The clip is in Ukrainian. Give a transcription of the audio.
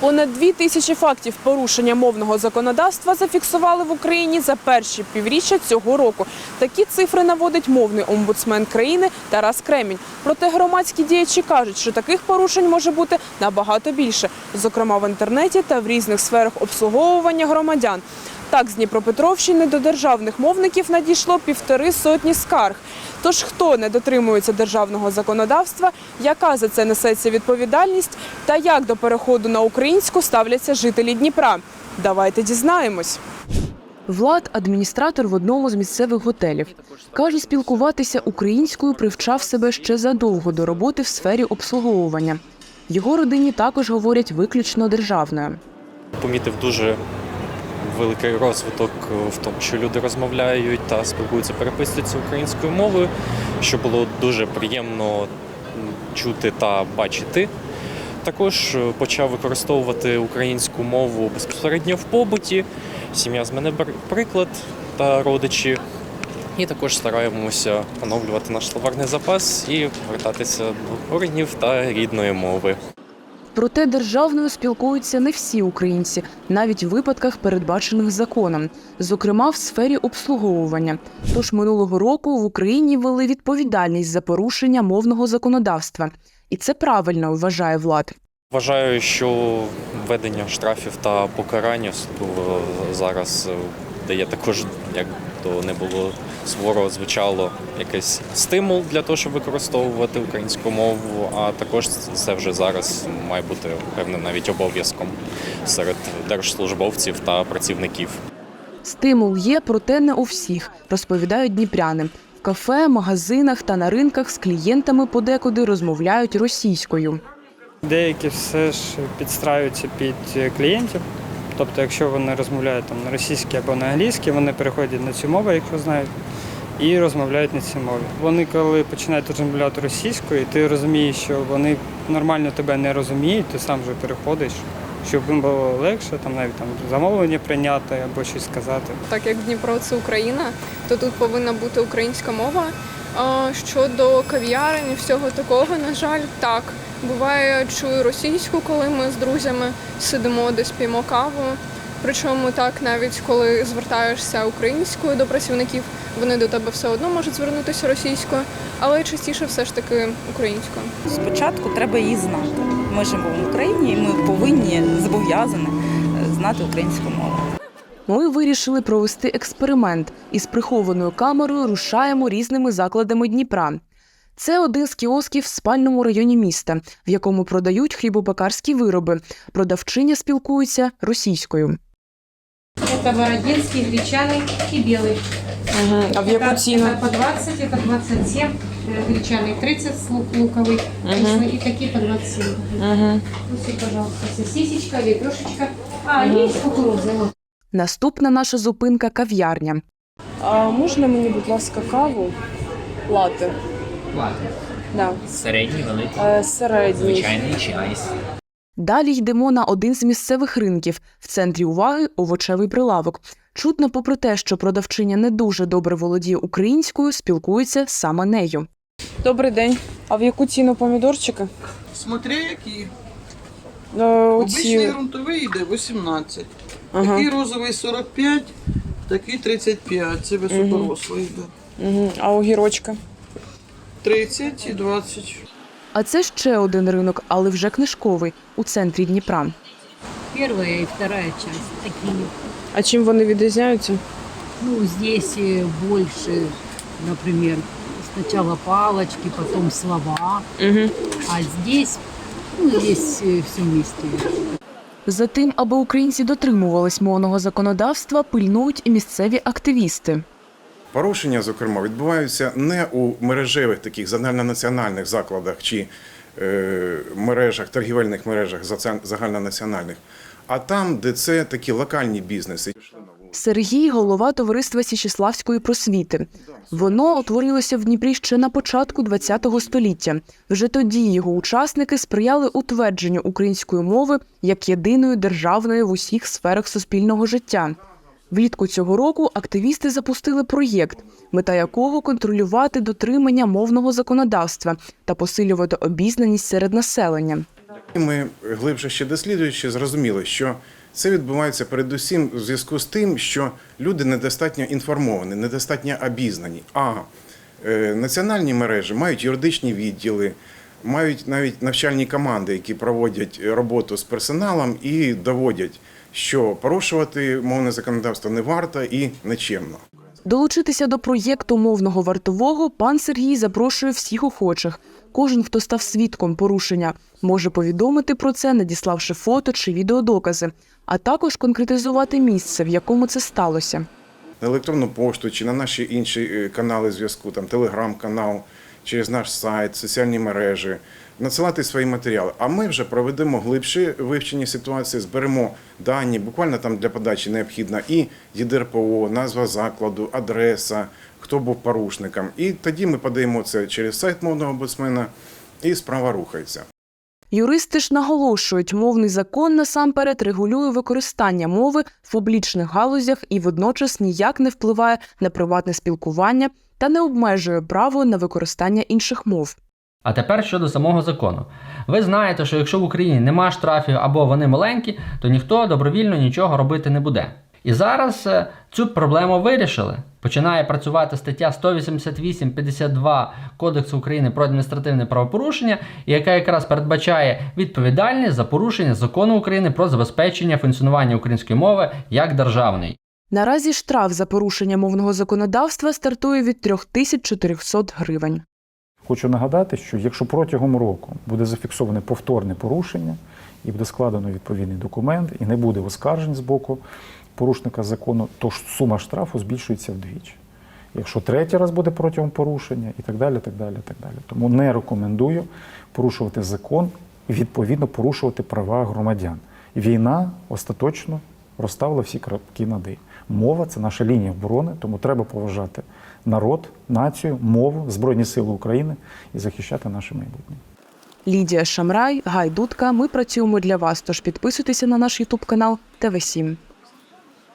Понад дві тисячі фактів порушення мовного законодавства зафіксували в Україні за перші півріччя цього року. Такі цифри наводить мовний омбудсмен країни Тарас Кремінь. Проте громадські діячі кажуть, що таких порушень може бути набагато більше, зокрема в інтернеті та в різних сферах обслуговування громадян. Так, з Дніпропетровщини до державних мовників надійшло півтори сотні скарг. Тож хто не дотримується державного законодавства, яка за це несеться відповідальність та як до переходу на українську ставляться жителі Дніпра? Давайте дізнаємось. Влад, адміністратор в одному з місцевих готелів, каже, спілкуватися українською привчав себе ще задовго до роботи в сфері обслуговування. Його родині також говорять виключно державною. помітив дуже великий розвиток в тому, що люди розмовляють та спілкуються, переписуються українською мовою, що було дуже приємно чути та бачити. Також е, почав використовувати українську мову безпосередньо в побуті. Сім'я з мене приклад та родичі. І також стараємося оновлювати наш словарний запас і повертатися до коренів та рідної мови. Проте державною спілкуються не всі українці, навіть в випадках, передбачених законом, зокрема в сфері обслуговування. Тож минулого року в Україні ввели відповідальність за порушення мовного законодавства, і це правильно вважає влад. Вважаю, що введення штрафів та покарання зараз е, дає також, як то не було суворо звучало, якийсь стимул для того, щоб використовувати українську мову. А також це вже зараз має бути певне навіть обов'язком серед держслужбовців та працівників. Стимул є, проте не у всіх, розповідають дніпряни. В кафе, магазинах та на ринках з клієнтами подекуди розмовляють російською. Деякі все ж підстраюються під клієнтів. Тобто, якщо вони розмовляють там на російській або на англійській, вони переходять на цю мову, якщо знають, і розмовляють на цій мові. Вони, коли починають розмовляти російською, ти розумієш, що вони нормально тебе не розуміють, ти сам вже переходиш, щоб їм було легше, там навіть там замовлення прийняти або щось сказати. так як Дніпро це Україна, то тут повинна бути українська мова. Щодо кав'ярень і всього такого, на жаль, так. Буває, чую російську, коли ми з друзями сидимо десь п'ємо каву. Причому так, навіть коли звертаєшся українською до працівників, вони до тебе все одно можуть звернутися російською, але частіше все ж таки українською. Спочатку треба її знати. Ми живемо в Україні, і ми повинні зобов'язані е, знати українську мову. Ми вирішили провести експеримент і з прихованою камерою рушаємо різними закладами Дніпра. Це один з кіосків в спальному районі міста, в якому продають хлібопекарські вироби. Продавчиня спілкується російською. Это бородинский, гречаный и белый. А в это, это по 20, это 27, э, гречаный 30 с лук, луковый, кислый, и такие по 27. Пусть, пожалуйста, сосисечка, лепешечка. А, есть кукуруза. вот. Наступна наша зупинка кав'ярня. А можна мені, будь ласка, каву? Лати. Да. Середній, великий, Е, середній. звичайний чи айс. Далі йдемо на один з місцевих ринків. В центрі уваги овочевий прилавок. Чутно, попри те, що продавчиня не дуже добре володіє українською, спілкується саме нею. Добрий день. А в яку ціну помідорчики? Смотря які. Е, Обичний ґрунтовий йде 18. Ага. Такий розовий 45, такий 35. Це високорослий йде. Угу. А огірочка? 30 і 20. А це ще один ринок, але вже книжковий у центрі Дніпра. Первая и вторая часть такие. А чим вони відрізняються? Ну, здесь э, больше, например, сначала палочки, потом слова. Угу. А здесь, ну, здесь все вместе. За тим, аби українці дотримувались мовного законодавства, пильнують і місцеві активісти. Порушення, зокрема, відбуваються не у мережевих таких загальнонаціональних закладах чи е, мережах, торгівельних мережах загальнонаціональних, а там, де це такі локальні бізнеси. Сергій голова товариства Січеславської просвіти. Воно утворилося в Дніпрі ще на початку ХХ століття. Вже тоді його учасники сприяли утвердженню української мови як єдиної державної в усіх сферах суспільного життя. Влітку цього року активісти запустили проєкт, мета якого контролювати дотримання мовного законодавства та посилювати обізнаність серед населення. Ми глибше ще досліджуючи, зрозуміли, що це відбувається передусім в зв'язку з тим, що люди недостатньо інформовані, недостатньо обізнані. А е, національні мережі мають юридичні відділи, мають навіть навчальні команди, які проводять роботу з персоналом і доводять, що порушувати мовне законодавство не варто і нечемно. Долучитися до проєкту мовного вартового пан Сергій запрошує всіх охочих. Кожен, хто став свідком порушення, може повідомити про це, надіславши фото чи відеодокази, а також конкретизувати місце, в якому це сталося. на електронну пошту чи на наші інші е, канали зв'язку, там телеграм-канал, через наш сайт, соціальні мережі, надсилати свої матеріали. А ми вже проведемо глибше вивчення ситуації, зберемо дані. Буквально там для подачі необхідна і ЄДРПО, назва закладу, адреса, хто був порушником. І тоді ми подаємо це через сайт мовного омбудсмена, і справа рухається. Юристи ж наголошують, мовний закон насамперед регулює використання мови в публічних галузях і водночас ніяк не впливає на приватне спілкування та не обмежує право на використання інших мов. А тепер щодо самого закону. Ви знаєте, що якщо в Україні нема штрафів або вони маленькі, то ніхто добровільно нічого робити не буде. І зараз е, цю проблему вирішили. Починає працювати стаття 188.52 Кодексу України про адміністративне правопорушення, яка якраз передбачає відповідальність за порушення закону України про забезпечення функціонування української мови як державної. Наразі штраф за порушення мовного законодавства стартує від 3400 гривень. Хочу нагадати, що якщо протягом року буде зафіксоване повторне порушення і буде складено відповідний документ, і не буде оскаржень з боку порушника закону, то ж сума штрафу збільшується вдвічі. Якщо третій раз буде протягом порушення і так далі, так далі, так далі. Тому не рекомендую порушувати закон і відповідно порушувати права громадян. Війна остаточно розставила всі крапки над «і». Мова це наша лінія оборони, тому треба поважати народ, націю, мову, Збройні Сили України і захищати наше майбутнє. Лідія Шамрай, Гай Дудка. Ми працюємо для вас. Тож підписуйтеся на наш Ютуб канал ТВ 7